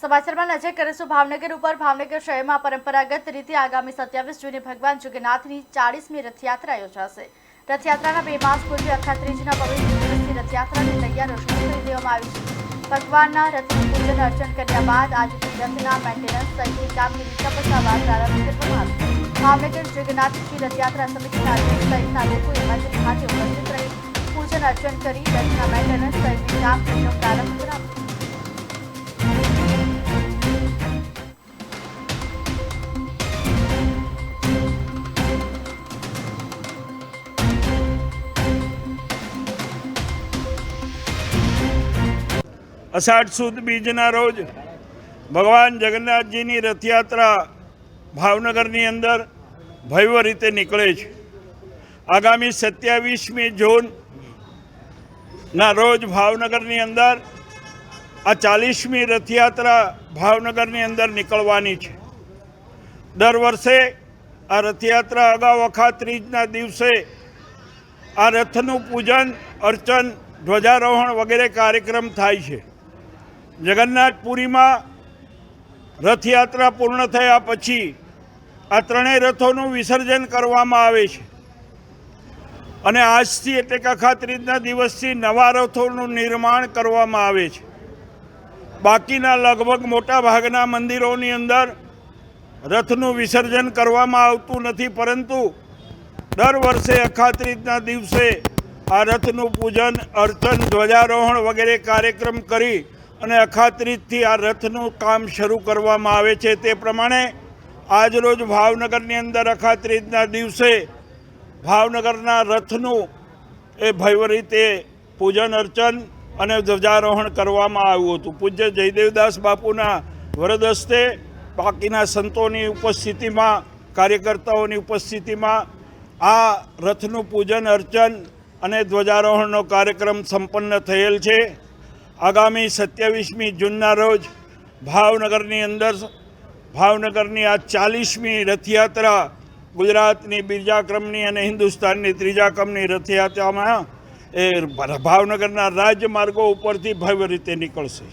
સમાચારમાં નજર કરીશું, ભાવનગર ઉપર. ભાવનગર શહેરમાં પરંપરાગત રીતે આગામી સત્યાવીસ જૂને ભગવાન જગન્નાથની ચાળીસમી રથયાત્રા યોજાશે. રથયાત્રાના બે માસ પૂર્વે અખાત્રીજના પવિત્ર દિવસની રથયાત્રાની તૈયારીઓ કરી દેવામાં આવી છે. ભગવાનના રથનું પૂજન અર્ચન કર્યા બાદ આજથી રથના મેન્ટેનન્સ સહિતની કામગીરી તપસ્યાવાર પ્રારંભ કરવામાં આવી ભાવનગર જગન્નાથજી રથયાત્રા સમિતિના અધ્યક્ષ સહિતના લોકોએ મંદિર ખાતે ઉપસ્થિત રહી પૂજન અર્ચન કરી રથના મેન્ટેનન્સ સહિતની કામગીરીનો પ્રારંભ કરાવ્યો. અષાઢ સુદ બીજના રોજ ભગવાન જગન્નાથજીની રથયાત્રા ભાવનગરની અંદર ભવ્ય રીતે નીકળે છે. આગામી સત્યાવીસમી જૂનના રોજ ભાવનગરની અંદર આ ચાલીસમી રથયાત્રા ભાવનગરની અંદર નીકળવાની છે. દર વર્ષે આ રથયાત્રા અગાઉ અખાત્રીજના દિવસે આ રથનું પૂજન, અર્ચન, ધ્વજારોહણ વગેરે કાર્યક્રમ થાય છે. જગન્નાથપુરીમાં રથયાત્રા પૂર્ણ થયા પછી આ ત્રણેય રથોનું વિસર્જન કરવામાં આવે છે. અને આજથી એટલે કે અખાત્રીજના દિવસથી નવા રથોનું નિર્માણ કરવામાં આવે છે. બાકીના લગભગ મોટા ભાગના મંદિરોની અંદર રથનું વિસર્જન કરવામાં આવતું નથી, પરંતુ દર વર્ષે અખાત્રીજના દિવસે આ રથનું પૂજન, અર્ચન, ધ્વજારોહણ વગેરે કાર્યક્રમ કરી અને અખાત્રીજથી આ રથનું કામ શરૂ કરવામાં આવે છે તે પ્રમાણે આજરોજ ભાવનગરની અંદર અખાત્રીજના દિવસે ભાવનગરના રથનું એ ભવ્ય રીતે પૂજન અર્ચન અને ધ્વજારોહણ કરવામાં આવ્યું હતું. પૂજ્ય જયદેવદાસ બાપુના વરદ હસ્તે બાકીના સંતોની ઉપસ્થિતિમાં, કાર્યકર્તાઓની ઉપસ્થિતિમાં આ રથનું પૂજન અર્ચન અને ધ્વજારોહણનો કાર્યક્રમ સંપન્ન થયેલ છે. આગામી સત્યાવીસમી જૂનના રોજ ભાવનગરની અંદર ભાવનગરની આ ચાલીસમી રથયાત્રા ગુજરાતની બીજા ક્રમની અને હિન્દુસ્તાનની ત્રીજા ક્રમની રથયાત્રામાં એ ભાવનગરના રાજમાર્ગો ઉપરથી ભવ્ય રીતે નીકળશે.